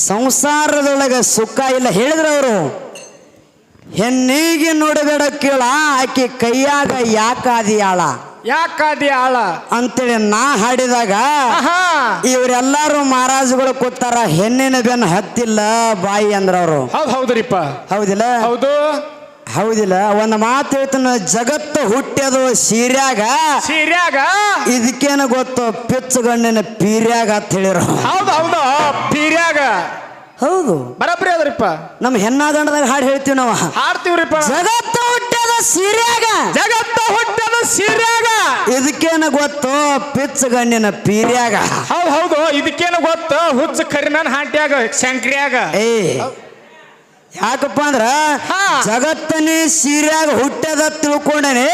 ಸಂಸಾರದೊಳಗ ಸುಖ ಇಲ್ಲ ಹೇಳಿದ್ರು ಅವರು. ಹೆಣ್ಣಿಗೆ ನೋಡಬೇಡ ಕೇಳ ಆಕೆ ಕೈಯಾಗ ಯಾಕಾದಿಯಾಳ ಯಾಕಾದಿ ಆಳ? ಅಂತೇಳಿ ನಾ ಹಾಡಿದಾಗ ಇವರೆಲ್ಲರೂ ಮಹಾರಾಜುಗಳು ಕೂತಾರ ಹೆಣ್ಣಿನ ಬೆನ್ನು ಹತ್ತಿಲ್ಲ ಬಾಯಿ ಅಂದ್ರ ಅವರು ಹೌದ್ ಹೌದ್ರಿಪ್ಪ. ಹೌದಿಲ್ಲ? ಹೌದು. ಹೌದಿಲ್ಲ ಒಂದ್ ಮಾತು ಹೇಳ್ತಾನ ಜಗತ್ತು ಹುಟ್ಟ್ಯದು ಸೀರ್ಯಾಗ. ಸೀರ್ಯಾಗ? ಇದಕ್ಕೇನು ಗೊತ್ತು ಪಿಚ್ಚಗಣ್ಣಿನ ಪೀರ್ಯಾಗ ಅಂತ ಹೇಳಿರ. ಹೌದು ಹೌದು ಪೀರ್ಯಾಗ. ಹೌದು. ಬರಬ್ರಿ ಅದ್ರಿಪ್ಪ. ನಮ್ಮ ಹೆಣ್ಣಾದಂಡದಾಗ ಹಾಡು ಹೇಳ್ತೀವಿ ನಾವು. ಹಾಡ್ತೀವ್ರಿಪ್ಪ. ಜಗತ್ತು ಹುಟ್ಟ್ಯದ ಸೀರ್ಯಾಗ. ಜಗತ್ತು ಹುಟ್ಟದ ಸೀರ್ಯಾಗ. ಇದಕ್ಕೇನು ಗೊತ್ತು ಪಿಚ್ಚಗಣ್ಣಿನ ಪೀರ್ಯಾಗ. ಹೌದು ಹೌದು ಇದಕ್ಕೇನು ಗೊತ್ತು ಹುಚ್ಚ ಕರಿನ ಹಾಟ್ಯಾಗ ಶಂಕ್ರಿಯಾಗ. ಏ ಯಾಕಪ್ಪ ಅಂದ್ರ. ಜಗತ್ತನೇ ಸೀರ್ಯಾಗ ಹುಟ್ಟದ ತಿಳ್ಕೊಂಡನೆ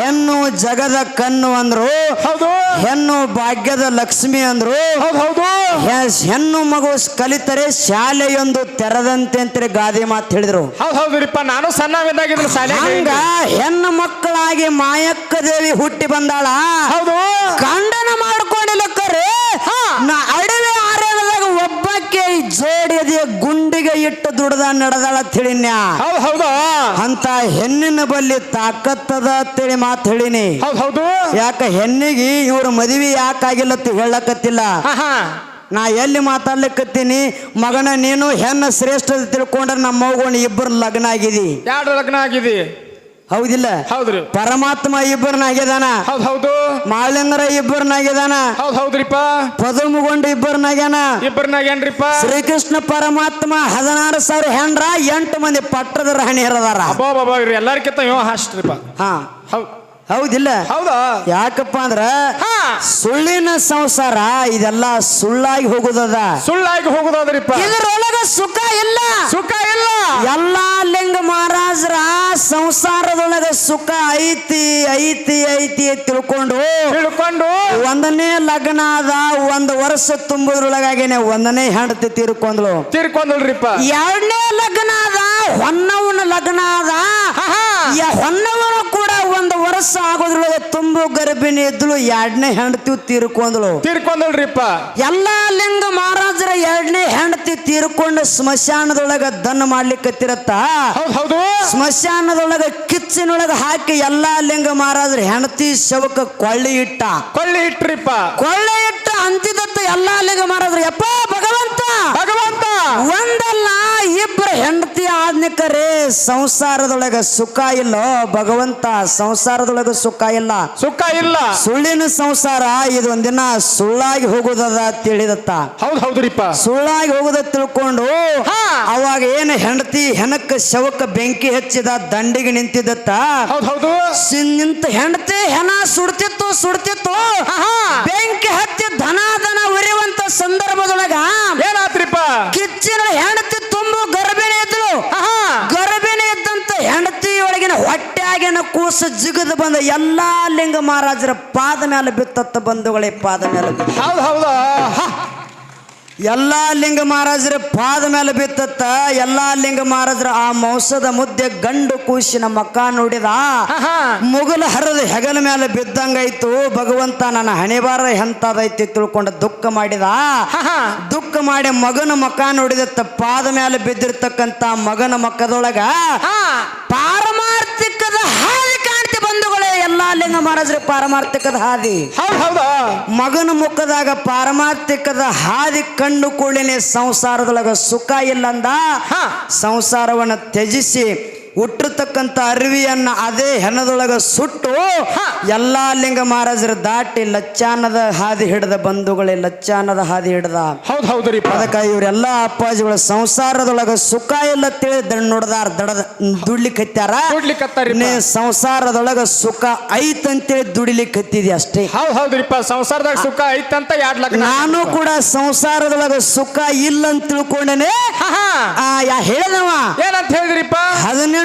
ಹೆಣ್ಣು ಜಗದ ಕಣ್ಣು ಅಂದ್ರು ಹೌದು. ಹೆಣ್ಣು ಭಾಗ್ಯದ ಲಕ್ಷ್ಮಿ ಅಂದ್ರು ಹೆಣ್ಣು ಮಗು ಕಲಿತರೆ ಶಾಲೆಯೊಂದು ತೆರೆದಂತೆ ಅಂತ ಗಾದೆ ಮಾತು ಹೇಳಿದ್ರು. ನಾನು ಸಣ್ಣ ಹೆಣ್ಣು ಮಕ್ಕಳಾಗಿ ಮಾಯಕ್ಕ ದೇವಿ ಹುಟ್ಟಿ ಬಂದಾಳ. ಹೌದು. ಇಟ್ಟು ದುಡ್ದ ನಡೆದಾಳ ತಿಳಿನ್ಯಾ? ಹೌದು ಹೌದು? ಅಂತ ಹೆಣ್ಣಿನ ಬಲ್ಲಿ ತಾಕತ್ತದ ಅಂತೇಳಿ ಮಾತು ಹೇಳಿನಿ. ಹೌದು ಹೌದು. ಯಾಕ ಹೆಣ್ಣಿಗೆ ಇವ್ರ ಮದುವೆ ಯಾಕಾಗಿಲ್ಲ ಅಂತ ಹೇಳಕತ್ತಿಲ್ಲ? ಆಹಾ ನಾ ಎಲ್ಲಿ ಮಾತಾಡ್ಲಿಕ್ಕತ್ತೀನಿ ಮಗನ ನೀನು ಹೆಣ್ಣ ಶ್ರೇಷ್ಠ ತಿಳ್ಕೊಂಡ್ರೆ ನಮ್ಮ ಮಗುನ ಇಬ್ಬರು ಲಗ್ನ ಆಗಿದಿ. ಎರಡು ಲಗ್ನ ಆಗಿದೆ? ಹೌದಿಲ್ಲ? ಹೌದ್ರಿ. ಪರಮಾತ್ಮ ಇಬ್ಬರನಾಗ್ಯದಾನ ಹೌದು ಹೌದು. ಮಾಳಿಂಗರ ಇಬ್ಬರನಾಗ್ಯದಾನ ಹೌದ್ ಹೌದ್ರಿಪ್ಪ. ಪದಮುಗೊಂಡು ಇಬ್ಬರನಾಗ್ಯಾನ ಇಬ್ಬರನಾಗ ಏನ್ರಿಪ್ಪ? ಶ್ರೀಕೃಷ್ಣ ಪರಮಾತ್ಮ ಹದಿನಾರು ಸಾವಿರ ಹೆಂಡ್ರ ಎಂಟು ಮಂದಿ ಪಟ್ಟದ ರಾಣಿ ಹರದಾರ. ಅಬ್ಬಾ ಬಾಬಾ ಎಲ್ಲಾರ್ಕಿಂತ ಇವ ಹಾಸ್ಟ್ರಿಪ್ಪ ಹಾ. ಹೌದು. ಹೌದಿಲ್ಲ? ಹೌದಾ? ಯಾಕಪ್ಪ ಅಂದ್ರ ಸುಳ್ಳಿನ ಸಂಸಾರ ಇದೆಲ್ಲ ಸುಳ್ಳಾಗಿ ಹೋಗುದದ. ಸುಳ್ಳಾಗಿ ಹೋಗುದಾದ್ರಿಪ್ಪ. ಇದರೊಳಗ ಸುಖ ಇಲ್ಲ. ಸುಖ ಇಲ್ಲ. ಎಲ್ಲಾ ಲಿಂಗ ಮಹಾರಾಜರ ಸಂಸಾರದೊಳಗ ಸುಖ ಐತಿ ಐತಿ ಐತಿ ತಿಳ್ಕೊಂಡು ತಿಳ್ಕೊಂಡು ಒಂದನೇ ಲಗ್ನ ಆದ ಒಂದು ವರ್ಷ ತುಂಬುದ್ರೊಳಗಾಗೇನೆ ಒಂದನೇ ಹೆಂಡತಿ ತೀರ್ಕೊಂಡ್ಲು ತೀರ್ಕೊಂಡ್ರಿಪ್ಪ ಎರಡನೇ ಲಗ್ನ ಆದ ಹೊನ್ನವನ ಲಗ್ನ ಆದ ಹೊನ್ನವನು ಒಂದು ವರ್ಷ ಆಗೋದ್ರೊಳಗೆ ತುಂಬು ಗರ್ಭಿಣಿ ಇದ್ಳು ಎರಡನೇ ಹೆಂಡತಿ ತೀರ್ಕೊಂದಳು ತೀರ್ಕೊಂಡಲ್ರಿಪ್ಪ. ಎಲ್ಲಾ ಲಿಂಗ ಮಹಾರಾಜರ ಎರಡನೇ ಹೆಂಡತಿ ತೀರ್ಕೊಂಡು ಸ್ಮಶಾನದೊಳಗ ದನ್ ಮಾಡ್ಲಿಕ್ಕತ್ತಿರತ್ತ ಹೌದು ಹೌದು. ಸ್ಮಶಾನದೊಳಗ ಕಿಚ್ಚಿನೊಳಗ ಹಾಕಿ ಎಲ್ಲಾ ಲಿಂಗ ಮಹಾರಾಜರ ಹೆಂಡತಿ ಶವಕ ಕೊಳ್ಳಿ ಇಟ್ಟ. ಕೊಳ್ಳಿ ಇಟ್ರಿಪ್ಪ. ಕೊಳ್ಳೆ ಅಂತಿದತ್ತ ಎಲ್ಲಾ ಅಲ್ಲಿಗೆ ಮಾರದ್ರು. ಯಪ್ಪ ಭಗವಂತ! ಭಗವಂತ! ಒಂದಲ್ಲ ಇಬ್ಬರು ಹೆಂಡತಿ ಆದ್ನಿಕರೇ ಸಂಸಾರದೊಳಗ ಸುಖ ಇಲ್ಲ ಭಗವಂತ ಸಂಸಾರದೊಳಗ ಸುಖ ಇಲ್ಲ. ಸುಖ ಇಲ್ಲ. ಸುಳ್ಳಿನ ಸಂಸಾರ ಇದೊಂದಿನ ಸುಳ್ಳಾಗಿ ಹೋಗುದದ ತಿಳಿದತ್ತ. ಹೌದು ಹೌದ್ರಿಪ್ಪ. ಸುಳ್ಳಾಗಿ ಹೋಗುದ ತಿಳ್ಕೊಂಡು. ಅವಾಗ ಏನ್ ಹೆಂಡತಿ ಹೆಣಕ್ಕ ಶವಕ್ಕ ಬೆಂಕಿ ಹಚ್ಚಿದ ದಂಡಿಗೆ ನಿಂತಿದ್ದತ್ತ? ಹೌದು ಹೌದು. ಸಿ- ನಿಂತ ಹೆಂಡತಿ ಹೆಣ ಸುಡ್ತಿತ್ತು ಸುಡ್ತಿತ್ತು. ಬೆಂಕಿ ಹತ್ತಿ ಧನ ಧನ ಉರಿಯುವಂತ ಸಂದರ್ಭದೊಳಗ ಏನಾತ್ರಿಪ್ಪ? ಕಿಚ್ಚಿನ ಹೆಂಡತಿ ತುಂಬು ಗರ್ಭಿಣಿ ಇದ್ಳು ಗರ್ಭಿಣಿ ಇದ್ದಂತ ಹೆಂಡತಿ ಒಳಗಿನ ಹೊಟ್ಟೆಯಾಗಿನ ಕೂಸು ಜಿಗದು ಬಂದ ಎಲ್ಲಾ ಲಿಂಗ ಮಹಾರಾಜರ ಪಾದ ಮೇಲೆ ಬಿತ್ತತ್ತ ಬಂಧುಗಳೇ ಪಾದ ಮೇಲೆ. ಹೌದು ಹೌದು. ಎಲ್ಲಾ ಲಿಂಗ ಮಹಾರಾಜರ ಪಾದ ಮೇಲೆ ಬಿತ್ತತ್ತ ಎಲ್ಲಾ ಲಿಂಗ ಮಹಾರಾಜರ ಆ ಮೌಸದ ಮುದ್ದೆ ಗಂಡು ಕೂಸಿನ ಮಕ್ಕ ನೋಡಿದ. ಮುಗಲ ಹರಿದ ಹೆಗಲ ಮೇಲೆ ಬಿದ್ದಂಗಾಯ್ತು. ಭಗವಂತ ನನ್ನ ಹಣೆಬಾರ ಎಂತದೈತಿ ತಿಳ್ಕೊಂಡ ದುಃಖ ಮಾಡಿದ. ದುಃಖ ಮಾಡಿ ಮಗನ ಮಕ್ಕ ನೋಡಿದತ್ತ ಪಾದ ಮೇಲೆ ಬಿದ್ದಿರ್ತಕ್ಕಂತ ಮಗನ ಮಕ್ಕದೊಳಗ ಪಾರಮಾರ್ಥ ಬಂಧುಗಳೇ ಎಲ್ಲಾ ಲಿಂಗ ಮಹಾರಾಜರ ಪಾರಮಾರ್ಥಿಕದ ಹಾದಿ. ಹೌದು ಮಗನ ಮುಖದಾಗ ಪಾರಮಾರ್ಥಿಕದ ಹಾದಿ ಕಂಡು ಕೂಡಲೇ ಸಂಸಾರದೊಳಗ ಸುಖ ಇಲ್ಲಂದ ಸಂಸಾರವನ್ನು ತ್ಯಜಿಸಿ ಹುಟ್ಟಿರ್ತಕ್ಕಂಥ ಅರಿವಿಯನ್ನು ಅದೇ ಹೆಣದೊಳಗ ಸುಟ್ಟು ಎಲ್ಲ ಲಿಂಗ ಮಹಾರಾಜರ ದಾಟಿ ಲಚ್ಚಾನದ ಹಾದಿ ಹಿಡಿದ ಬಂಧುಗಳೇ ಲಚ್ಚಾನದ ಹಾದಿ ಹಿಡ್ದ. ಹೌದು ಹೌದ್ರಿಪ್ಪ ಅದಕ್ಕೆ ಇವರೆಲ್ಲ ಅಪ್ಪಾಜಿಗಳ ಸಂಸಾರದೊಳಗ ಸುಖ ಇಲ್ಲ ತಿಳಿ ದಣ್ಣ ನೋಡ್ದಾರ ದಡದ ದುಡ್ಲಿಕ್ಕತ್ತಾರ. ನೀ ಸಂಸಾರದೊಳಗ ಸುಖ ಐತಂತೇಳಿ ದುಡಿಲಿಕ್ಕೆ ಹತ್ತಿದಿ ಅಷ್ಟೇ. ಹೌದು ಹೌದ್ರಿಪ್ಪ. ಸಂಸಾರದಾಗ ಸುಖ ಐತಂತ ಎರಡ್ ನಾನು ಕೂಡ ಸಂಸಾರದೊಳಗ ಸುಖ ಇಲ್ಲ ಅಂತ ತಿಳ್ಕೊಂಡೇನೆ ಹೇಳಿದವ? ಏನಂತ ಹೇಳಿದ್ರಿಪ್ಪ? ಹದಿನೆಂಟು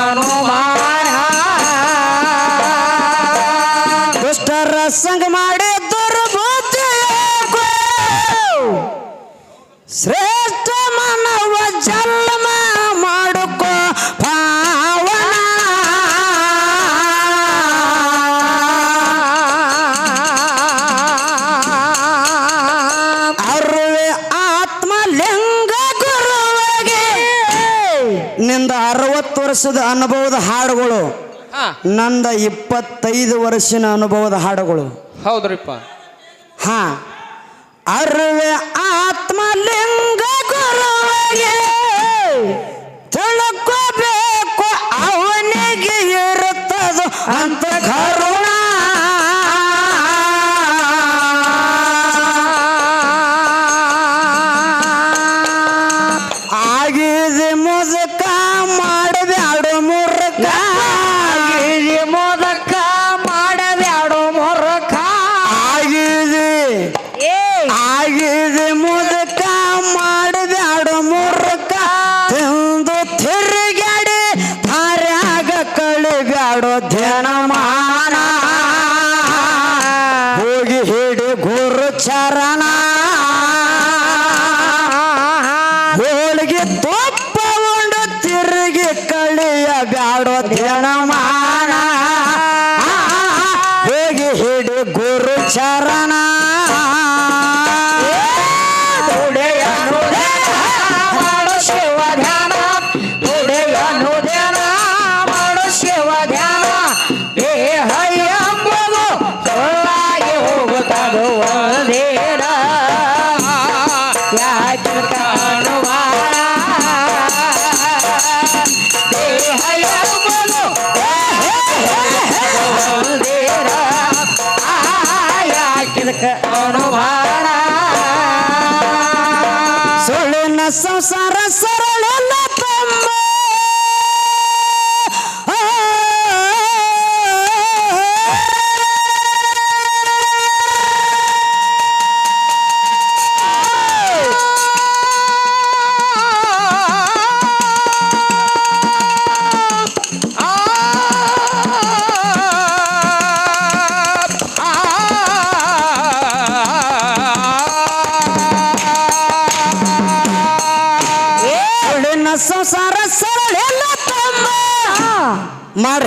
ಅನುಮಾನ. ದುಷ್ಟರ ಸಂಗ ಮಾಡಿ ವರ್ಷದ ಅನುಭವದ ಹಾಡುಗಳು. ನಂದ ಇಪ್ಪತ್ತೈದು ವರ್ಷದ ಅನುಭವದ ಹಾಡುಗಳು. ಹೌದ್ರಿಪ್ಪ. ಹ. ಅರುವೆ Charra.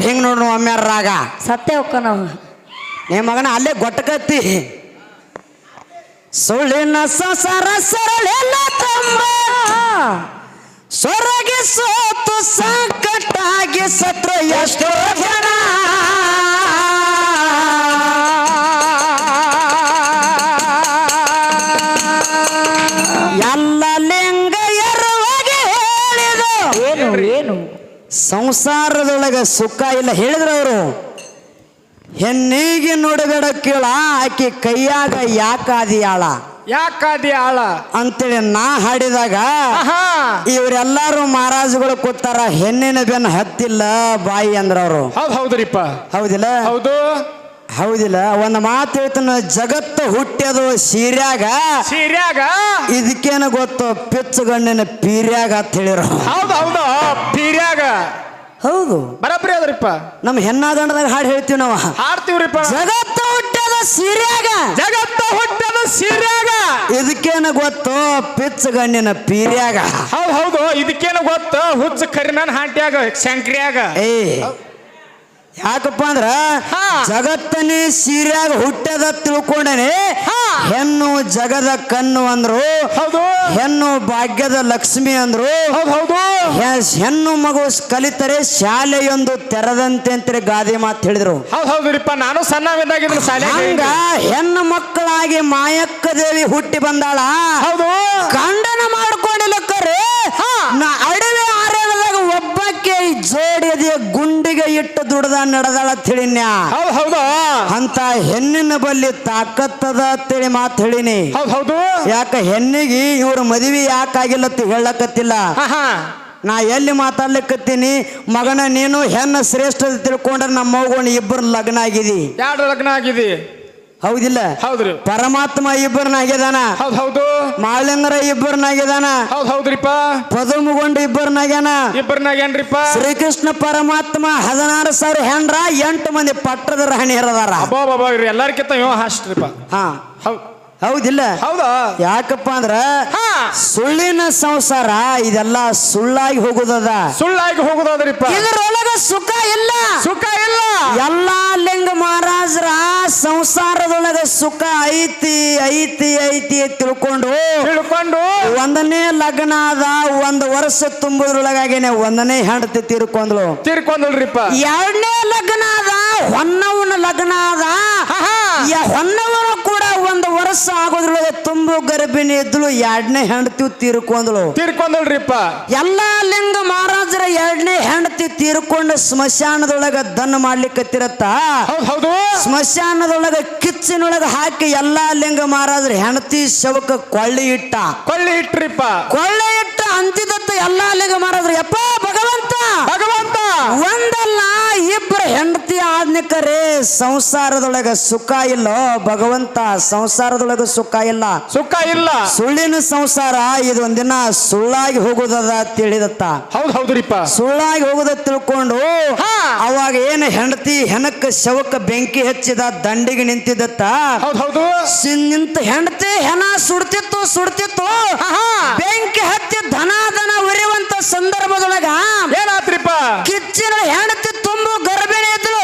ಹಿಂಗ್ ನೋಡ್ರಿ ಒಮ್ಮೆ ರಾಗ. ಸತ್ಯ ಹೊಕ್ಕ ನಾವು. ನಿಮ್ಮ ಮಗನ ಅಲ್ಲೇ ಗೊಟ್ಟಕತ್ತಿ ಸುಳ್ಳಿನ ಸಸರ ಸರಳೆಲ್ಲ ತಮ್ಮ ಸೊರಗಿ ಸೋತು ಸಂಕಟಾಗಿ ಸತ್ರ ಎಷ್ಟೋ ಜನ. ಎಲ್ಲ ಲಿಂಗ ಎರುವಾಗಿ ಹೇಳಿದ ಏನು ಏನು? ಸಂಸಾರದೊಳಗ ಸುಖ ಇಲ್ಲ. ಹೇಳಿದ್ರು ಅವರು ಹೆಣ್ಣಿಗೆ ನೋಡಬೇಡ ಕೇಳ ಆಕೆ ಕೈಯಾಗ ಯಾಕಾದಿಯಾಳ ಯಾಕಾದಿ ಆಳ? ಅಂತೇಳಿ ನಾ ಹಾಡಿದಾಗ ಇವರೆಲ್ಲಾರು ಮಹಾರಾಜುಗಳು ಕೂತಾರ ಹೆಣ್ಣಿನ ಬೆನ್ನ ಹತ್ತಿಲ್ಲ ಬಾಯಿ ಅಂದ್ರವ್ರು. ಹೌದು ಹೌದ್ರಿಪ್ಪ. ಹೌದಿಲ್ಲ? ಹೌದು. ಹೌದಿಲ್ಲ ಒಂದು ಮಾತು ಹೇಳ್ತಾನ ಜಗತ್ತು ಹುಟ್ಟ್ಯದು ಸೀರ್ಯಾಗ ಸೀರ್ಯಾಗ? ಇದಕ್ಕೇನು ಗೊತ್ತು ಪಿಚ್ಚಗಣ್ಣಿನ ಪೀರ್ಯಾಗ ಅಂತ ಹೇಳಿರೋ. ಹೌದು ಹೌದು ಪೀರ್ಯಾಗ. ಹೌದು. ಬರಬ್ರಿ ಅದ್ರಿಪ್ಪ. ನಮ್ಮ ಹೆಣ್ಣಾದಂಡದಾಗ ಹಾಡು ಹೇಳ್ತೀವಿ ನಾವು. ಹಾಡ್ತೀವ್ರಿಪ್ಪ. ಜಗತ್ತು ಹುಟ್ಟ್ಯದ ಸೀರ್ಯಾಗ. ಜಗತ್ತು ಹುಟ್ಟದ ಸೀರ್ಯಾಗ. ಇದಕ್ಕೇನು ಗೊತ್ತು ಪಿಚ್ಚಗಣ್ಣಿನ ಪೀರ್ಯಾಗ. ಹೌದು ಹೌದು ಇದಕ್ಕೇನು ಗೊತ್ತು ಹುಚ್ಚ ಕರಿಮನ್ ಹಾಟ್ಯಾಗ ಶಂಕ್ರಿಯಾಗ. ಏ ಯಾಕಪ್ಪ ಅಂದ್ರ. ಜಗತ್ತನೇ ಸೀರ್ಯಾಗ ಹುಟ್ಟದ ತಿಳ್ಕೊಂಡನೆ ಹೆಣ್ಣು ಜಗದ ಕಣ್ಣು ಅಂದ್ರು ಹೌದು. ಹೆಣ್ಣು ಭಾಗ್ಯದ ಲಕ್ಷ್ಮಿ ಅಂದ್ರು ಹೆಣ್ಣು ಮಗು ಕಲಿತರೆ ಶಾಲೆಯೊಂದು ತೆರೆದಂತೆ ಅಂತ ಗಾದೆ ಮಾತು ಹೇಳಿದ್ರು. ನಾನು ಸಣ್ಣವಿದ್ದಾಗಿದ್ರು ಶಾಲೆ ಹಂಗ ಹೆಣ್ಣು ಮಕ್ಕಳಾಗಿ ಮಾಯಕ್ಕ ದೇವಿ ಹುಟ್ಟಿ ಬಂದಾಳ. ಹೌದು. ಇಟ್ಟು ದುಡ್ದ ನಡೆದಾಳ ತಿಳಿನ್ಯ ಹೌದ್ ಅಂತ ಹೆಣ್ಣಿನ ಬಲ್ಲಿ ತಾಕತ್ತದ ತಿಳಿ ಮಾತು ಹೇಳಿನಿ. ಹೌದ್ ಹೌದು. ಯಾಕ ಹೆಣ್ಣಿಗೆ ಇವ್ರ ಮದುವೆ ಯಾಕಾಗಿಲ್ಲ ಅಂತ ಹೇಳಕತ್ತಿಲ್ಲ? ನಾ ಎಲ್ಲಿ ಮಾತಾಡ್ಲಿಕ್ಕತ್ತೀನಿ ಮಗನ ನೀನು ಹೆಣ್ಣು ಶ್ರೇಷ್ಠ ತಿಳ್ಕೊಂಡ್ರೆ ನಮ್ಮ ಮಗನ ಇಬ್ಬರು ಲಗ್ನ ಆಗಿದಿ. ಎರಡು ಲಗ್ನ ಆಗಿದೆ? ಹೌದಿಲ್ಲ. ಹೌದ್ರಿ. ಪರಮಾತ್ಮ ಇಬ್ಬರನಾಗ್ಯದಾನ ಹೌದ್ ಹೌದು. ಮಾಲಿಂಗರ ಇಬ್ಬರನಾಗ್ಯದಾನ ಹೌದ್ ಹೌದ್ರಿಪ್ಪ. ಪದಮುಗೊಂಡ ಇಬ್ಬರನಾಗ್ಯಾನ ಇಬ್ಬರನಾಗೇನ್ರಿಪ್ಪ ಶ್ರೀಕೃಷ್ಣ ಪರಮಾತ್ಮ ಹದಿನಾರು ಸಾವಿರ ಹೆಂಡ್ರ ಎಂಟು ಮಂದಿ ಪಟ್ಟದ ರಾಣಿಯರದಾರ ಅಬ್ಬಾ ಬಾಬಾ ಎಲ್ಲಾರ್ಕಿಂತ ಹಾಸ್ಟ್ರಿಪ್ಪ ಹಾ. ಹೌದ್. ಹೌದಿಲ್ಲ. ಹೌದಾ? ಯಾಕಪ್ಪ ಅಂದ್ರ ಸುಳ್ಳಿನ ಸಂಸಾರ ಇದೆಲ್ಲ ಸುಳ್ಳಾಗಿ ಹೋಗುದದ. ಸುಳ್ಳಾಗಿ ಹೋಗುದಾದ್ರಿಪ್ಪ. ಇದರೊಳಗ ಸುಖ ಇಲ್ಲ. ಸುಖ ಇಲ್ಲ. ಎಲ್ಲಾ ಲಿಂಗ ಮಹಾರಾಜರ ಸಂಸಾರದೊಳಗ ಸುಖ ಐತಿ ಐತಿ ಐತಿ ತಿಳ್ಕೊಂಡು ತಿಳ್ಕೊಂಡು ಒಂದನೇ ಲಗ್ನ ಆದ ಒಂದ್ ವರ್ಷ ತುಂಬುದ್ರೊಳಗಾಗೇನೆ ಒಂದನೇ ಹೆಂಡತಿ ತೀರ್ಕೊಂಡ್ಲು ತೀರ್ಕೊಂಡಲ್ರಿಪ್ಪ ಎರಡನೇ ಲಗ್ನ ಆದ ಹೊನ್ನವನ ಲಗ್ನ ಆದ ಹೊನ್ನವನ ಒಂದು ವರ್ಷ ಆಗೋದ್ರೊಳಗೆ ತುಂಬು ಗರ್ಭಿಣಿ ಇದ್ಲು ಎರಡನೇ ಹೆಂಡತಿ ತೀರ್ಕೊಂಡ್ಳು. ತೀರ್ಕೊಂಡ್ರಿಪ್ಪ ಎಲ್ಲಾ ಲಿಂಗ ಮಹಾರಾಜರ ಎರಡನೇ ಹೆಂಡತಿ ತೀರ್ಕೊಂಡು ಸ್ಮಶಾನದೊಳಗ ದನ್ ಮಾಡ್ಲಿಕ್ಕತ್ತಿರತ್ತ ಹೌದ್ ಸ್ಮಶಾನದೊಳಗ ಕಿಚ್ಚಿನೊಳಗ ಹಾಕಿ ಎಲ್ಲಾ ಲಿಂಗ ಮಹಾರಾಜರ ಹೆಂಡತಿ ಶವಕ ಕೊಳ್ಳಿ ಇಟ್ಟ. ಕೊಳ್ಳಿ ಇಟ್ರಿಪ್ಪ. ಕೊಳ್ಳಿ ಇಟ್ಟ ಅಂತಿದತ್ತ ಎಲ್ಲಾ ಅಲ್ಲಿಗೆ ಮಾರದ್ರಿ. ಯಪ್ಪ ಭಗವಂತ! ಭಗವಂತ! ಒಂದಲ್ಲ ಇಬ್ಬರು ಹೆಂಡತಿ ಆದ್ನಿಕರೇ ಸಂಸಾರದೊಳಗ ಸುಖ ಇಲ್ಲ. ಭಗವಂತ ಸಂಸಾರದೊಳಗ ಸುಖ ಇಲ್ಲ. ಸುಖ ಇಲ್ಲ. ಸುಳ್ಳಿನ ಸಂಸಾರ ಇದೊಂದಿನ ಸುಳ್ಳಾಗಿ ಹೋಗುದದ ತಿಳಿದತ್ತ. ಹೌದ್ ಹೌದ್ರಿಪ್ಪ. ಸುಳ್ಳಾಗಿ ಹೋಗುದ ತಿಳ್ಕೊಂಡು. ಅವಾಗ ಏನು ಹೆಂಡತಿ ಹೆನಕ್ಕ ಶವಕ್ಕ ಬೆಂಕಿ ಹಚ್ಚಿದ ದಂಡಿಗೆ ನಿಂತಿದ್ದತ್ತ. ಹೌದ್ ಹೌದು. ನಿಂತ ಹೆಂಡತಿ ಹೆಣ ಸುಡ್ತಿತ್ತು ಸುಡ್ತಿತ್ತು. ಬೆಂಕಿ ಹತ್ತಿ ಧನ ಉರಿಯುವಂತ ಸಂದರ್ಭದೊಳಗ ಏನಾತ್ರಿಪ್ಪ? ಕಿಚ್ಚಿನ ಹೆಂಡತಿ ತುಂಬು ಗರ್ಭಿಣಿ ಇದ್ಲು.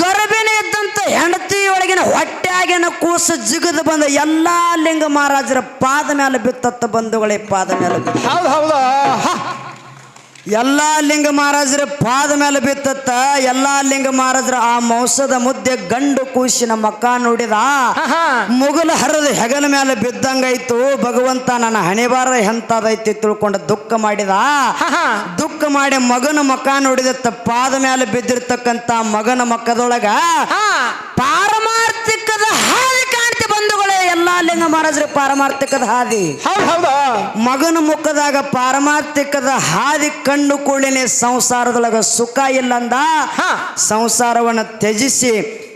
ಗರ್ಭಿಣಿ ಇದ್ದಂತ ಹೆಂಡತಿ ಒಳಗಿನ ಹೊಟ್ಟೆಯಾಗಿನ ಕೂಸು ಜಿಗದು ಬಂದ ಎಲ್ಲಾ ಲಿಂಗ ಮಹಾರಾಜರ ಪಾದ ಮೇಲೆ ಬಿತ್ತತ್ತ ಬಂಧುಗಳೇ ಪಾದ ಮೇಲೆ ಹೌದು ಹೌದ್. ಎಲ್ಲಾ ಲಿಂಗ ಮಹಾರಾಜರ ಪಾದ ಮೇಲೆ ಬಿತ್ತತ್ತ ಎಲ್ಲಾ ಲಿಂಗ ಮಹಾರಾಜರ ಆ ಮೌಸದ ಮುದ್ದೆ ಗಂಡು ಕೂಸಿನ ಮಕ್ಕ ನೋಡಿದ ಆಹಾ. ಹರದ ಹೆಗಲ ಮೇಲೆ ಬಿದ್ದಂಗಾಯ್ತು ಭಗವಂತ ನನ್ನ ಹಣೆಬಾರ ಎಂತದೈತಿ ತಿಳ್ಕೊಂಡ ದುಃಖ ಮಾಡಿದ ದುಃಖ ಮಾಡಿ ಮಗನ ಮಕ್ಕ ನೋಡಿದತ್ತ ಪಾದ ಮೇಲೆ ಬಿದ್ದಿರ್ತಕ್ಕಂತ ಮಗನ ಮಕ್ಕದೊಳಗ ಹಾ. ಪಾರಮಾರ್ಥಿಕದ ಹಾದಿ ಕಾಣ್ತಿ ಬಂಧುಗಳೇ ಎಲ್ಲಾ ಲಿಂಗ ಮಹಾರಾಜರ ಪಾರಮಾರ್ಥಿಕದ ಹಾದಿ. ಮಗನ ಮುಖದಾಗ ಪಾರಮಾರ್ಥಿಕದ ಹಾದಿ ಕಣ್ಣು ಕೂಳಿನ ಸಂಸಾರದೊಳಗ ಸುಖ ಇಲ್ಲಂದ ಸಂಸಾರವನ್ನ ತ್ಯಜಿಸಿ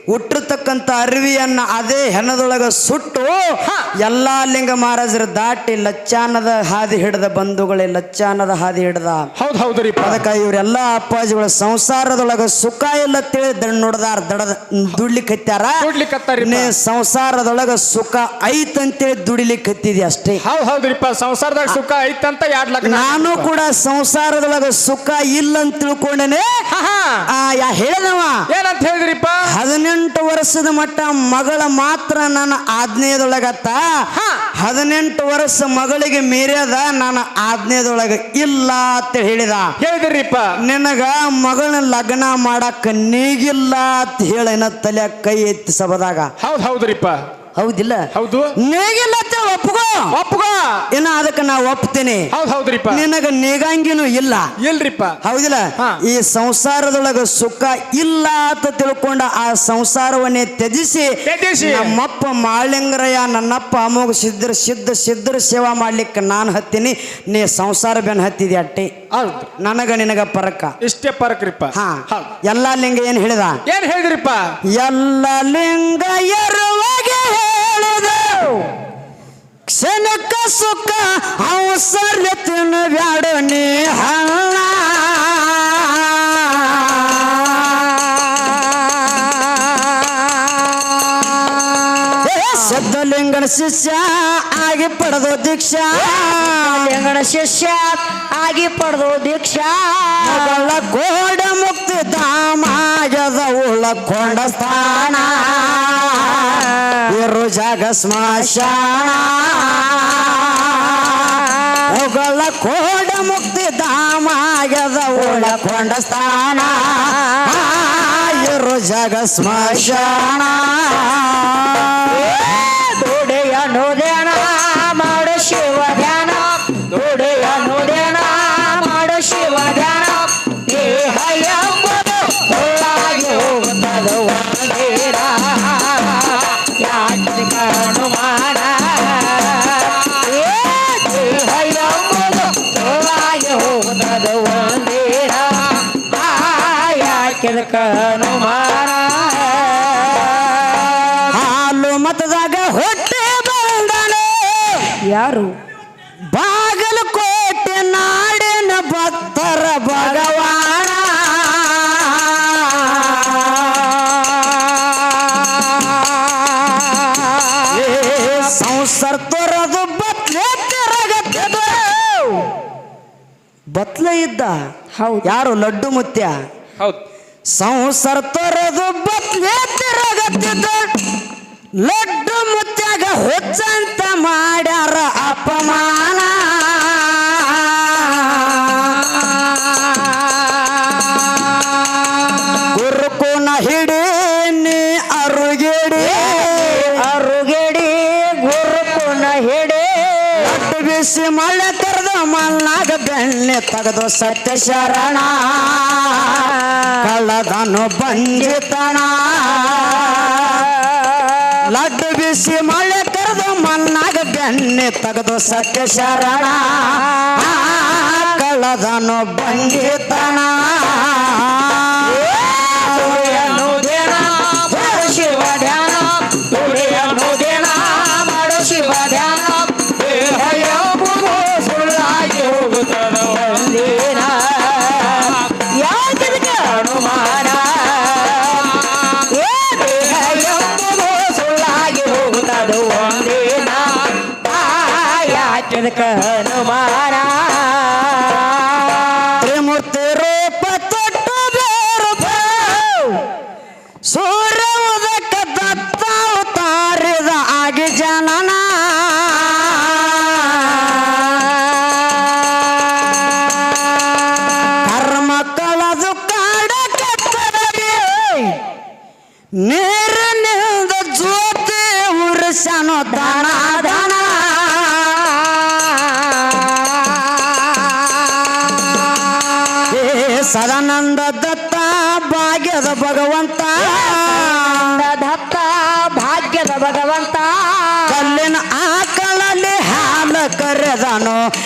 ಹುಟ್ಟಿರ್ತಕ್ಕಂಥ ಅರಿವಿಯನ್ನ ಅದೇ ಹೆಣದೊಳಗ ಸುಟ್ಟು ಎಲ್ಲ ಲಿಂಗ ಮಹಾರಾಜರು ದಾಟಿ ಲಚ್ಚಾನದ ಹಾದಿ ಹಿಡಿದ ಬಂಧುಗಳೇ ಲಚ್ಚಾನದ ಹಾದಿ ಹಿಡ್ದ. ಹೌದು ಹೌದ್ರಿಪ್ಪ ಅದಕ್ಕ ಇವರೆಲ್ಲ ಅಪ್ಪಾಜಿಗಳ ಸಂಸಾರದೊಳಗ ಸುಖ ಇಲ್ಲ ತಿಳಿ ದಣ್ಣ ನೋಡ್ದಾರ ದಡದ ದುಡ್ಲಿಕ್ಕೆ ಹತ್ಯಾರ ದುಡ್ಲಿಕತ್ತಾರಿಪ್ಪ. ನೀ ಸಂಸಾರದೊಳಗ ಸುಖ ಐತಂತೇಳಿ ದುಡಿಲಿ ಹತ್ತಿದಿ ಅಷ್ಟೇ. ಹೌದ್ ಹೌದ್ರಿಪ್ಪ. ಸಂಸಾರದಾಗ ಸುಖ ಐತಂತ ಎರಡ್ ನಾನು ಕೂಡ ಸಂಸಾರದೊಳಗ ಸುಖ ಇಲ್ಲ ಅಂತ ತಿಳ್ಕೊಂಡೇನೆ ಆಹಾ. ಹೇಳಿದವ. ಏನಂತ ಹೇಳಿದ್ರಿಪ್ಪ? ಹದಿನೆಂಟು ವರ್ಷದ ಮಟ್ಟ ಮಗಳ ಮಾತ್ರ ನನ್ನ ಆಜ್ಞೆಯದೊಳಗತ್ತ. ಹದಿನೆಂಟು ವರ್ಷ ಮಗಳಿಗೆ ಮೀರ್ಯದ ನನ್ನ ಆಜ್ಞೆಯದೊಳಗ ಇಲ್ಲ ಅಂತ ಹೇಳಿದ. ಹೇಳಿದ್ರಿಪ್ಪ? ನಿನಗ ಮಗಳ ಲಗ್ನ ಮಾಡಕ್ಕ ನೀಗಿಲ್ಲ ಅಂತ ಹೇಳ ತಲೆ ಕೈ ಎತ್ತಿ ಸಬದಾಗ ಹೌದ್ ಹೌದ್ರಿಪ್ಪ. ಹೌದಿಲ್ಲ? ಹೌದು. ನೀಗಿಲ್ಲ ಅಂತ ಒಪ್ಪುಗೋ ಒಪ್ಪಗೋ ಇನ್ನ ಅದಕ್ಕೆ ನಾ ಒಪ್ತೇನೆ. ಹೌದ್ ಹೌದ್ರಿಪ್ಪ. ನಿನಗ ನೀಗಂಗಿನೂ ಇಲ್ಲ. ಇಲ್ರಿಪ್ಪ. ಹೌದಿಲ್ಲ? ಈ ಸಂಸಾರದೊಳಗ ಸುಖ ಇಲ್ಲ ಅಂತ ತಿಳ್ಕೊಂಡ ಆ ಸಂಸಾರವನ್ನೇ ತ್ಯಜಿಸಿ. ನಮ್ಮಪ್ಪ ಮಾಳಿಂಗರಯ್ಯ ನನ್ನಪ್ಪ ಅಮೋಘ ಸಿದ್ಧರ ಸಿದ್ಧ ಸಿದ್ಧರ ಸೇವಾ ಮಾಡ್ಲಿಕ್ಕೆ ನಾನು ಹತ್ತೀನಿ. ನೀ ಸಂಸಾರ ಬೆನ್ ಹತ್ತಿದ್ಯಾ ಅಟ್ಟಿ. ಹೌದು. ನನಗ ನಿನಗ ಪರಕ. ಇಷ್ಟೇ ಪರಕ್ರಿಪ್ಪ. ಹಾ. ಎಲ್ಲಾ ಲಿಂಗ ಏನ್ ಹೇಳಿದ? ಏನ್ ಹೇಳಿದ್ರಿಪ್ಪ? ಎಲ್ಲ ಲಿಂಗ ಎರುವಗೆ ಹೇಳಿದ ಕ್ಷಣಕ್ಕ ಸುಖ ಅವಸರ ತಿನ್ನ ಬ್ಯಾಡ ನೀ ಹಳ್ಳ ಸಿದ್ಧಲಿಂಗನ ಶಿಷ್ಯ ಆಗಿ ಪಡೆದು ದೀಕ್ಷಾ. ಲಿಂಗಣ ಶಿಷ್ಯ ಆಗಿ ಪಡೆದು ದೀಕ್ಷಾ. ಕೋಡ ಮುಕ್ತಿ ಧಾಮಾಗದ ಕೊಂಡ ಸ್ಥಾನ. ಇರು ಜಾಗ ಸ್ಮಶಾನ. ಕೋಡ ಮುಕ್ತಿ ಧಾಮಾಗದ ಉಳಕೊಂಡ ಸ್ಥಾನ. ಇರು ಜಾಗ ಸ್ಮಶಾನ. ಯಾಕೆ ಹಾಲು ಮತದಾಗ ಹೊಟ್ಟೆ ಬಂದನು ಯಾರು? ಬಾಗಲಕೋಟೆ ನಾಡಿನ ಭಕ್ತರ ಭಗವಾನ. ಸಂಸಾರ ತೊರದು ಬತ್ಲೆ ತಿರಗತ್ತಿದ ಬತ್ಲ ಇದ್ದ? ಹೌದು. ಯಾರು? ಲಡ್ಡು ಮುತ್ಯ? ಹೌದು. ಸಂಸಾರ ತೊರೆದು ಬತ್ಲೆ ಲಡ್ಡು ಮುತ್ಯಾಗ ಹುಚ್ಚಂತ ಮಾಡ್ಯಾರ ಅಪಮಾನ. ಬೆಣ್ಣೆ ತೆಗೆದು ಸತ್ಯ ಶರಣ ಕಳ್ಳದನು ಬಂಜಿತಣ ಲಡ್ಡು ಬಿಸಿ ಮಳೆ ಕರೆದು ಮನ್ನಾಗ ಬೆಣ್ಣೆ ತೆಗೆದು ಸತ್ಯ ಶರಣ ಕಳ್ಳದನು ಬಂಜಿತಣ ಯಾಕೆ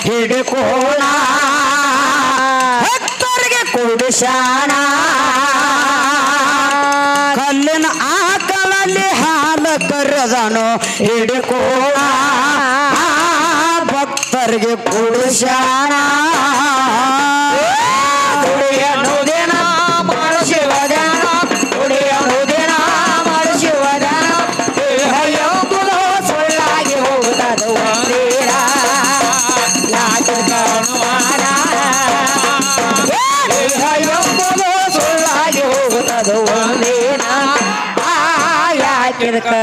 ಹಿಡಿಕೋಣ ಭಕ್ತರಿಗೆ ಕುಡಿಸೋಣ ಕಲ್ಲಿನ ಆಕಳಲ್ಲಿ ಹಾಲು ಕರೆದನು ಹಿಡಿಕೋಣ ಭಕ್ತರಿಗೆ ಕುಡಿಸಾಣ ಯಾಕೆ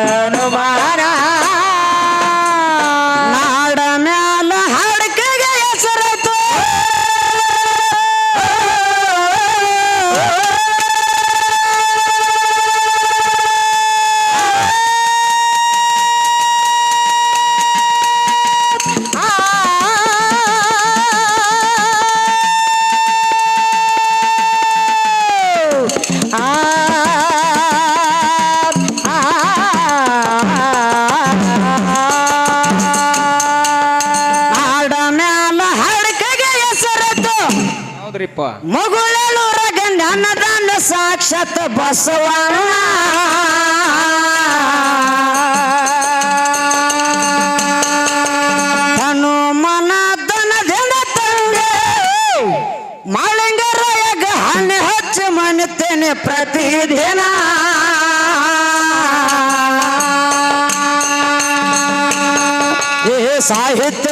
ಹೌದ್ರಿಪ್ಪ ಮಗುಳೂರ ಗಂಡ ಅನ್ನದಾನ ಸಾಕ್ಷಾತ್ ಬಸವಣ್ಣ. ಹನುಮನ ದನದಿಂದ ತಂದೆ. ಮಾಳಿಂಗರಾಯಗ ಹಣ್ಣೆ ಹಚ್ಚಿ ಮನಿತೇನೆ ಪ್ರತಿದಿನ. ಏ ಸಾಹಿತ್ಯ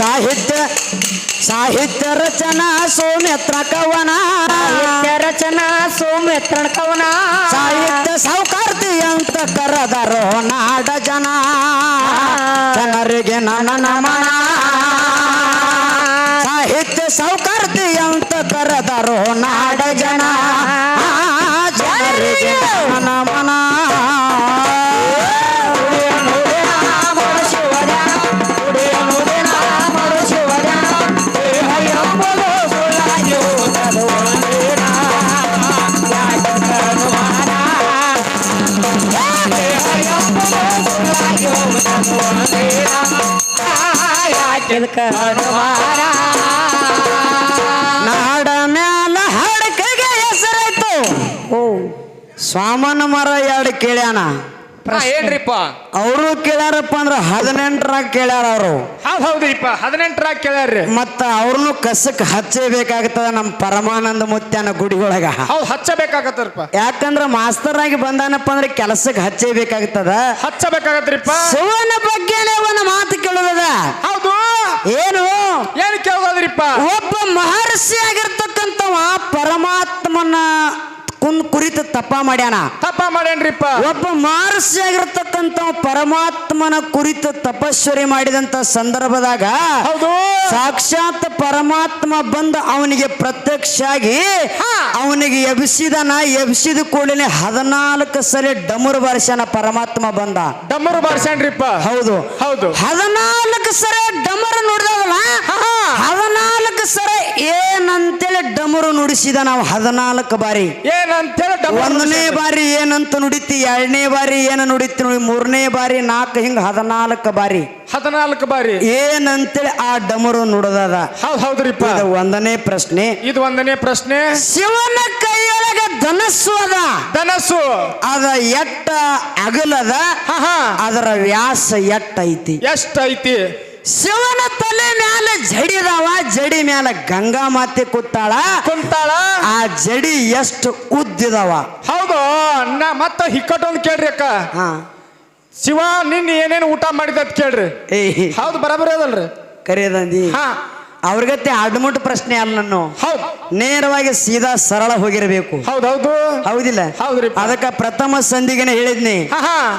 ಸಾಹಿತ್ಯ. ಸಾಹಿತ್ಯ ರಚನಾ ಸೋಮ್ಯತ್ರ ಕವನ. ಸಾಹಿತ್ಯ ರಚನಾ ಸೋಮ್ಯತ್ರ ಕವನ. ಸಾಹಿತ್ಯ ಸೌಕಾರ್ತಿ ಅಂತ ಕರೆದರು ನಾಡ ಜನ. ಜನರಿಗೆ ನನ್ನ ನಮನ ಸಾಹಿತ್ಯ ಸೌಕಾರ್ತಿ ಅಂತ ಕರೆದರು ನಾಡ ಸ್ವಾಮನ ಮರ ಎರಡು ಕೇಳ್ಯಾನ. ಏನ್ರಿಪ್ಪ ಅವರು ಕೇಳ್ಯಾರಪ್ಪ ಅಂದ್ರ ಹದಿನೆಂಟರಾಗ ಕೇಳ್ಯಾರ ಅವರು. ಹೌದ್ ಹೌದ್ರಿಪ್ಪ. ಹದಿನೆಂಟರಾಗ ಕೇಳ್ಯಾರ್ರಿ. ಮತ್ತ ಅವ್ರನ್ನು ಕಸಕ್ ಹಚ್ಚಬೇಕಾಗ್ತದ ನಮ್ಮ ಪರಮಾನಂದ ಮುತ್ಯಾನ ಗುಡಿ ಒಳಗ ಹೌದ್ ಹಚ್ಚಬೇಕಾಗತ್ತರ್ಪ ಯಾಕಂದ್ರ ಮಾಸ್ತರ್ ಆಗಿ ಬಂದಾನಪ್ಪ ಅಂದ್ರೆ ಕೆಲಸಕ್ಕೆ ಹಚ್ಚಬೇಕಾಗ್ತದ ಹಚ್ಚಬೇಕಾಗತ್ರಿಪ್ಪ ಶಿವನ ಬಗ್ಗೆನೇ ಒಂದು ಮಾತು ಕೇಳೋದದ. ಹೌದು. ಏನು? ಏನು ಕೇಳೋದ್ರಿಪ್ಪ ಒಬ್ಬ ಮಹರ್ಷಿ ಆಗಿರ್ತಕ್ಕಂಥವ ಪರಮಾತ್ಮನ ಕುನ್ ಕುರಿತು ತಪ್ಪ ಮಾಡ್ಯಾನ. ತಪ್ಪ ಮಾಡ್ಯಾನ್ರಿಪ್ಪ. ಒಬ್ಬ ಮಹರ್ಷಿ ಪರಮಾತ್ಮನ ಕುರಿತು ತಪಸ್ವರಿ ಮಾಡಿದಂತ ಸಂದರ್ಭದಾಗ ಹೌದು. ಸಾಕ್ಷಾತ್ ಪರಮಾತ್ಮ ಬಂದ ಅವನಿಗೆ ಪ್ರತ್ಯಕ್ಷ ಆಗಿ ಅವನಿಗೆ ಎಬ್ಸಿದನ ಎಬ್ಸಿದ ಕೂಡಲೇ ಹದಿನಾಲ್ಕು ಸಲ ಡಮರು ಬಾರಿಸ್ಯಾನ ಪರಮಾತ್ಮ ಬಂದ. ಡಮರು ಬಾರಿಸ್ಯಾನ್ರಿಪ್ಪ. ಹೌದು. ಹೌದು. ಹದಿನಾಲ್ಕು ಸಲ ಡಮರು ನೋಡಿದವಲ್ಲ? ಹದಿನಾಲ್ಕು ಸಲ ಏನಂತೇಳಿ ಡಮರು ನುಡಿಸಿದ ನಾವು ಹದಿನಾಲ್ಕು ಬಾರಿ. ಏನಂತೇಳಿ ಒಂದನೇ ಬಾರಿ ಏನಂತ ನುಡಿತಿ ಎರಡನೇ ಬಾರಿ ಏನ ನುಡಿತಿ ನೋಡಿ ಮೂರನೇ ಬಾರಿ ನಾಲ್ಕು ಹಿಂಗ ಹದಿನಾಲ್ಕು ಬಾರಿ. ಹದಿನಾಲ್ಕು ಬಾರಿ. ಏನಂತೇಳಿ ಆ ಡಮರು ನುಡದದ? ಹೌದ್ ಹೌದ್ರಿಪ್ಪ. ಇದು ಒಂದನೇ ಪ್ರಶ್ನೆ. ಇದು ಒಂದನೇ ಪ್ರಶ್ನೆ. ಶಿವನ ಕೈಯೊಳಗ ಧನಸ್ಸು ಅದ. ಧನಸ್ಸು. ಅದ ಎಟ್ಟ ಅಗಲದ ಅದರ ವ್ಯಾಸ ಎಟ್ಟ ಐತಿ ಎಷ್ಟ ಐತಿ ಶಿವನ ತಲೆ ಮ್ಯಾಲ ಜಡಿದಾವ ಜಡಿ ಮ್ಯಾಲ ಗಂಗಾ ಮಾತೆ ಕೂತಾಳ. ಕುಂತಾಳ? ಆ ಜಡಿ ಎಷ್ಟು ಉದ್ದಿದಾವ ಹೌದು ನಾ ಮತ್ತ ಹಿಕ್ಕಟ್ಟೊಂದು ಕೇಳ್ರಿ ಅಕ್ಕ. ಹಾ. ಶಿವ ನಿನ್ನ ಏನೇನು ಊಟ ಮಾಡಿದ ಕೇಳ್ರಿ. ಏ. ಹೌದು ಬರಾಬರಿ ಅದಲ್ರಿ. ಕರೆಯದಂದಿ. ಹಾ. ಅವ್ರಿಗತ್ತೆ ಅಡ್ಮುಟ್ ಪ್ರಶ್ನೆ ಅಲ್ಲ ನಾನು. ಹೌದ್. ನೇರವಾಗಿ ಸೀದಾ ಸರಳ ಹೋಗಿರಬೇಕು. ಹೌದೌದು ಹೌದು. ಹೌದಿಲ್ಲ? ಹೌದ್ರಿ. ಅದಕ್ಕ ಪ್ರಥಮ ಸಂಧಿಗೆನೆ ಹೇಳಿದ್ನಿ.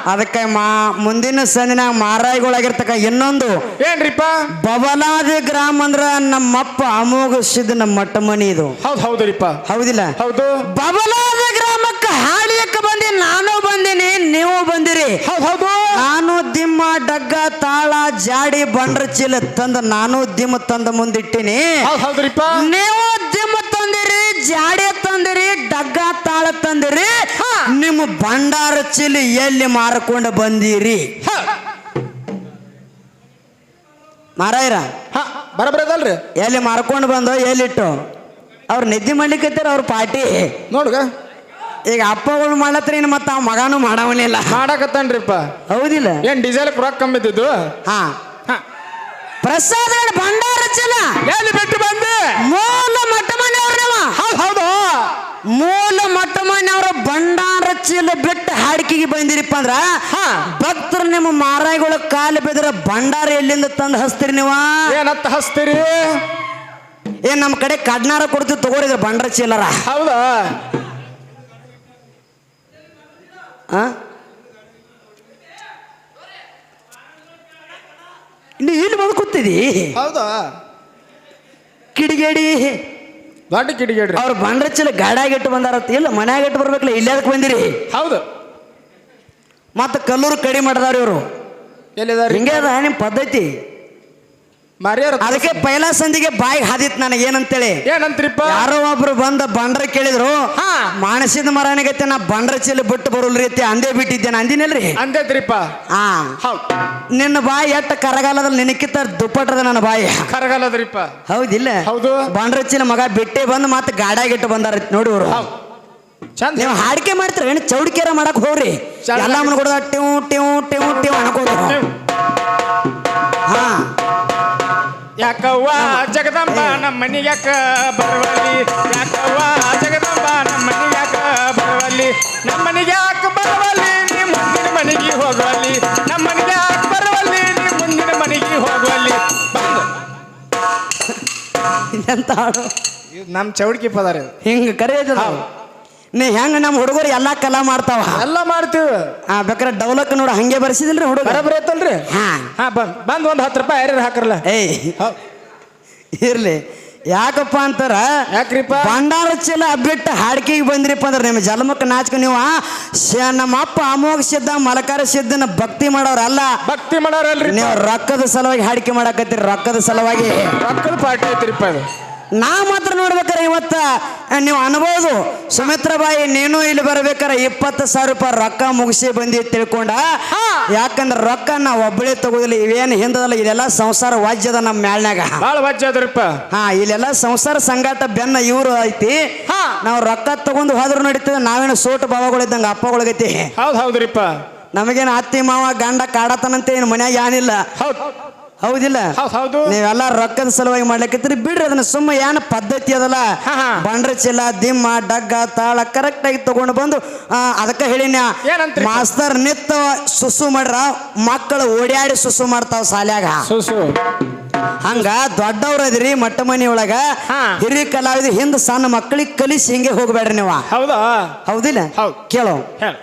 ಅದಕ್ಕೆ ಮಾ ಮುಂದಿನ ಸಂದಿನಾಗ ಮಾರಾಯಿಗಳಾಗಿರ್ತಕ್ಕ ಇನ್ನೊಂದು. ಏನ್ರಿಪ್ಪ? ಬಬಲಾದಿ ಗ್ರಾಮ ಅಂದ್ರ ನಮ್ಮಪ್ಪ ಅಮೋಘ ನಮ್ಮ ಮಟ್ಟ ಮನಿ ಇದು. ಹೌದ್ ಹೌದ್ರಿಪ್ಪ. ಹೌದಿಲ್ಲ? ಹೌದು. ಬಬಲಾದ ಗ್ರಾಮಕ್ಕೆ ಹಾಡಿಯಕ್ಕೆ ಬಂದಿ ನಾನು ಬಂದಿನಿ ನೀವು ಬಂದಿರಿ. ಹೌದ್ ಹೌದು. ನಾನು ದಿಮ್ಮ ಡಗ್ಗ ತಾಳ ಜಾಡಿ ಬಂಡ್ರ ಚೀಲ ತಂದ ನಾನು ದಿಮ್ಮ ತಂದ ಮುಂದಿಟ್ಟಿನಿ. ನೀವು ದಿಮ್ಮ ತಂದಿರಿ ಜಾಡಿ ತಂದಿರಿ ಡಗ್ಗ ತಾಳ ತಂದಿರಿ ನಿಮ್ಮ ಭಂಡಾರ ಚೀಲ ಎಲ್ಲಿ ಮಾರಕೊಂಡು ಬಂದಿರಿ? ಮಾರಾಯರ? ಹ, ಬರಾಬರಿ ಅದಲ್ರಿ ಎಲ್ಲಿ ಮಾರ್ಕೊಂಡು ಬಂದೋ ಎಲ್ಲಿಟ್ಟು? ಅವ್ರು ನಿದ್ದೆ ಮಾಡ್ಲಿಕ್ಕೆ ಅವ್ರ ಪಾರ್ಟಿ? ನೋಡ್ಗ. ಈಗ ಅಪ್ಪಗಳು ಮಾಡ್ಲತ್ತರ ಏನು ಮತ್ತೆ ಆ ಮಗನೂ ಮಾಡವನಿಲ್ಲ ಮಾಡಾಕತ್ತಾನ್ರಿಪ್ಪ. ಹೌದಿಲ್ಲ? ಏನ್ ಡೀಸೆಲ್ ರೊಕ್ಕ ಕಮ್ಮಿ ಇದ್ದಿದ್ದು ಹಾ. ಹ, ಪ್ರಸಾದ ಭಂಡಾರ ಚಲ. ಎಲ್ಲಿ ಬಿಟ್ಟು ಬಂದೆ? ಮೂಲ ಮಠ ಮನೆಯವ್ರ ನೀವು. ಹೌದ್ ಹೌದು. ಮೂಲ ಮಠ ಮನೆಯವ್ರ ಭಂಡಾರ ಚೀಲ ಬಿಟ್ಟು ಹಾಡಿಕೆಗೆ ಬಂದಿರಿಪ್ಪ ಅಂದ್ರ ಹಾ. ಭಕ್ತರು ನಿಮ್ಮ ಮಾರಾಯಿಗಳ ಕಾಲು ಬೆದ್ರ ಭಂಡಾರ ಎಲ್ಲಿಂದ ತಂದು ಹಸ್ತೀರಿ ನೀವ? ಏನತ್ತ ಹಸ್ತೀರಿ ಏನ್ ನಮ್ಮ ಕಡೆ ಕಡ್ನಾರ ಕೊಡ್ತೀವಿ ತಗೋರಿದ್ರ ಭಂಡಾರ ಚೀಲರ. ಹೌದಾ ಆ? ನೀ ಇಲ್ಲಿ ಬಂದು ಕೂತಿದಿ? ಹೌದಾ? ಕಿಡಿಗೇಡಿ. ದೊಡ್ಡ ಕಿಡಿಗೇಡ್ರಿ. ಅವ್ರು ಬಂಡ್ರ ಗಾಡಾಗಿಟ್ಟು ಗಾಡ್ಯಾಗ ಇಟ್ಟು ಬಂದಾರತ್ತ ಇಲ್ಲ ಮನ್ಯಾಗ ಇಟ್ಟು ಬರ್ಬೇಕಲ್ಲ ಇಲ್ಲಿ ಅದಕ್ಕೆ ಬಂದಿರಿ. ಹೌದು. ಮತ್ತೆ ಕಲ್ಲೂರು ಕಡಿ ಮಾಡಿದಾರ ಇವರು. ಎಲ್ಲಿದಾರೆ ಹಿಂಗೆ ಅದ ನಿಮ್ಮ ಪದ್ಧತಿ. ಮರ್ಯಾರ ಅದಕ್ಕೆ ಪೈಲಾ ಸಂದಿಗೆ ಬಾಯಿಗೆ ಹಾದಿತ್ ನನಗೆ ಏನಂತೇಳಿ. ಏನಂತ್ರಿಪ್ಪ? ಯಾರೋ ಒಬ್ರು ಬಂದ ಬಂಡ್ರ ಕೇಳಿದ್ರು ಹಾ. ಮಾನಸಿದ ಮರಣಿಗತ್ತೆ ನಾ ಬಂಡ್ರ ಚೀಲ ಬಿಟ್ಟು ಬರೋಲ್ರಿ ಅತ್ತೆ ಅಂದೇ ಬಿಟ್ಟಿದ್ದೇನೆ ಅಂದಿನಲ್ರಿ? ಅಂದೇತ್ರಿಪ್ಪ. ಹಾ. ನಿನ್ನ ಬಾಯಿ ಎಟ್ಟ ಕರಗಾಲದಲ್ಲಿ ನಿನಕ್ಕಿತ್ತ ದುಪ್ಪಟ್ಟದ ನನ್ನ ಬಾಯಿ. ಕರಗಾಲದ್ರಿಪ್ಪ. ಹೌದಿಲ್ಲ. ಹೌದು. ಬಂಡ್ರ ಚೀಲ ಮಗ ಬಿಟ್ಟೆ ಬಂದು ಮತ್ತೆ ಗಾಡಾಗಿಟ್ಟು ಬಂದಾರ ನೋಡಿ ಇವ್ರು. ಹೌದ್ ಚಂದ. ನೀವು ಹಾಡಿಕೆ ಮಾಡ್ತೀರ ಏನು ಚೌಡಿಕೆರ ಮಾಡಕ್ ಹೋಗ್ರಿ. ಎಲ್ಲ ಮನ್ ಕೊಡದ ಟಿವ್ ಟಿವ್ ಟಿವ್ ಟಿವ್ ಅನ್ಕೋದು ಹಾ ಯಾಕವ್ವ ಜಗದಂಬ ನಮ್ಮ ಯಾಕ ಬರವಲ್ಲಿ? ಯಾಕವ್ವ ಜಗದಂಬ ನಮ್ಮ ಯಾಕ ಬರವಲ್ಲಿ? ನಮ್ಮ ಮನೆಗೆ ಯಾಕೆ ಬರವಲ್ಲಿ? ನೀ ಮುಂದಿನ ಮನೆಗೆ ಹೋಗವಲ್ಲಿ. ನಮ್ಮ ಮನೆಗೆ ಯಾಕೆ ಬರವಲ್ಲಿ? ನೀ ಮುಂದಿನ ಮನೆಗೆ ಹೋಗವಲ್ಲಿ. ಬಂದು. ಇದೆಂತ ಹಾಡು? ಇದು ನಮ್ಮ ಚೌಡಿಕೆ ಪದಾರ ಹಿಂಗೆ ಹಿಂಗ ಕರೆಯದ ನೀ ಹೆಂಗ ನಮ್ಮ ಹುಡುಗರು ಎಲ್ಲಾ ಕಲಾ ಮಾಡ್ತಾವ? ಎಲ್ಲ ಮಾಡ್ತೀವಿ. ಆ ಬೇಕಾರೆ ಡೌಲಕ್ ನೋಡ ಹಂಗೆ ಬರ್ಸಿದಿಲ್ರಿ ಹುಡುಗ. ಬರಬರ ಐತಲ್ರಿ? ಹಾ. ಹಾ ಬಂದ್ ಬಂದ್ ಒಂದು ಹತ್ತು ರೂಪಾಯಿ ಯಾರ್ಯಾರು ಹಾಕರಲ್ಲ? ಏಯ್ ಇರ್ಲಿ. ಯಾಕಪ್ಪ ಅಂತಾರ? ಯಾಕ್ರಿಪ್ಪ? ಬಂಡಾರ ಚೀಲ ಬಿಟ್ಟು ಹಾಡ್ಕಿಗೆ ಬಂದ್ರಿಪ್ಪ ಅಂದ್ರೆ ನಿಮ್ಮ ಜನ್ಮಕ್ಕೆ ನಾಚ್ಕ ನೀವು? ನಮ್ಮ ಅಪ್ಪ ಅಮೋಘ ಸಿದ್ದ ಮಲಕಾರ ಸಿದ್ಧನ ಭಕ್ತಿ ಮಾಡೋರಲ್ಲ. ಭಕ್ತಿ ಮಾಡೋರಲ್ರಿ ನೀವು ರೊಕ್ಕದ ಸಲುವಾಗಿ ಹಾಡಿಕೆ ಮಾಡಕತ್ತೀರಿ ರೊಕ್ಕದ ಸಲುವಾಗಿ. ರೊಕ್ಕದ ಪಾಠ ಐತ್ರಿಪ್ಪ ಇದು. ನಾ ಮಾತ್ರ ನೋಡ್ಬೇಕಾರೆ ಇವತ್ತ? ನೀವು ಅನ್ಬೋದು. ಸುಮಿತ್ರ ಬಾಯಿ ನೀನು ಇಲ್ಲಿ ಬರ್ಬೇಕಾರೆ ಇಪ್ಪತ್ತು ಸಾವಿರ ರೂಪಾಯಿ ರೊಕ್ಕ ಮುಗಿಸಿ ಬಂದಿ ತಿಳ್ಕೊಂಡ? ಯಾಕಂದ್ರೆ ರೊಕ್ಕ ನಾ ಒಬ್ಬಳೇ ತಗೋದಿಲ್ಲ. ಇವೇನು ಹಿಂದದಲ್ಲ ಇದೆಲ್ಲ ಸಂಸಾರ ವಾಜ್ಯದ ನಮ್ಮ ಮೇಳ್ನಾಗ ಭಾಳ ಹಾ ಇಲ್ಲೆಲ್ಲ ಸಂಸಾರ ಸಂಗಾಟ ಬೆನ್ನ ಇವರು ಐತಿ. ಹಾ. ನಾವು ರೊಕ್ಕ ತಗೊಂಡು ಹೋದ್ರು ನಡೀತದೆ ನಾವೇನು ಸೋಟು ಭಾವಗಳಿದ್ದಂಗೆ ಅಪ್ಪಗಳಿಗೈತಿ. ಹೌದ್ ಹೌದ್ರಿಪ್ಪ. ನಮಗೇನು ಅತ್ತಿ ಮಾವ ಗಂಡ ಕಾಡತನಂತ ಏನು ಮನ್ಯಾಗ ಏನಿಲ್ಲ ಹೌದು. ಹೌದಿಲ್ಲ? ಹೌದು ಹೌದು. ನೀವೆಲ್ಲ ರೊಕ್ಕದ ಸಲುವಾಗಿ ಮಾಡ್ಲಿಕ್ಕೆ ಬಿಡ್ರಿ ಅದನ್ನ ಸುಮ್ಮ ಏನು ಪದ್ಧತಿ ಅದಲ್ಲ. ಹಾ, ಹಾ. ಬಂಡ್ರ ಚೀಲ ದಿಮ್ಮ ಡಗ್ಗ ತಾಳ ಕರೆಕ್ಟ್ ಆಗಿ ತಗೊಂಡು ಬಂದು ಆ, ಅದಕ್ಕ ಹೇಳಿನ ಏನಂತ್ರಿ? ಮಾಸ್ತರ್ ನಿತ್ತ ಸುಸು ಮಾಡ್ರ ಮಕ್ಕಳು ಓಡ್ಯಾಡಿ ಸುಸು ಮಾಡ್ತಾವ ಸಾಲ್ಯಾಗ. ಸುಸು. ಹಂಗ ದೊಡ್ಡವ್ರ ಅದಿರಿ ಮಟ್ಟ ಮನಿ ಒಳಗ. ಹಾ. ಹಿರಿಯ ಕಲಾವಿದ ಹಿಂದ ಸಣ್ಣ ಮಕ್ಕಳಿಗೆ ಕಲಿಸಿ ಹಿಂಗೆ ಹೋಗ್ಬೇಡ್ರಿ ನೀವು. ಹೌದಾ? ಹೌದಿಲ್ಲ? ಹೌದ್. ಕೇಳೋ. ಹೇಳ.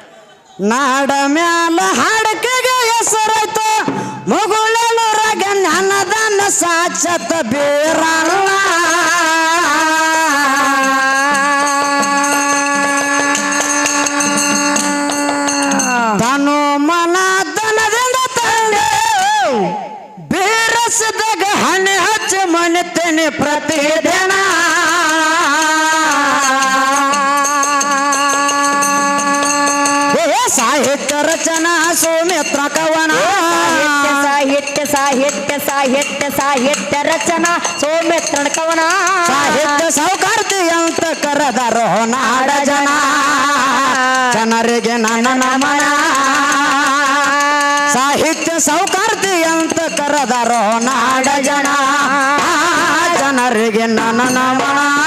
ನಾಡ ಮ್ಯಾಲ ಹಾಡಕಗೆ ಹೆಸರಾಯ್ತು. ಮುಗುಳರಗ ನನ್ನದನ್ನ ಸಾಚತ ಬೇರಲ್ಲ ತನು ಮನ ದನದಿಂದ ತಂದೆ ಬೇರಸದಾಗ ಹಣೆ ಹಚ್ಚ ಮನೆತೇನೆ ಪ್ರತಿದಿನ ಏ ಸಾಹಿತ್ಯ ರಚನಾ ಸೌಮಿತ್ರ ಕವನ. ಸಾಹಿತ್ಯ ಸಾಹಿತ್ಯ ಸಾಹಿತ್ಯ ಸಾಹಿತ್ಯ ರಚನಾ ಸೌಮಿತ್ರಣ ಸಾಹಿತ್ಯ ಸೌಕಾರ್ತಿ ಅಂತ ಕರೆದರೋ ನಾಡ ಜನ. ಜನರಿಗೆ ನನ್ನ ನಮನ. ಸಾಹಿತ್ಯ ಸೌಕಾರ್ತಿ ಅಂತ ಕರೆದರೋ ನಾಡ ಜನ. ಜನರಿಗೆ ನನ್ನ ನಮನ.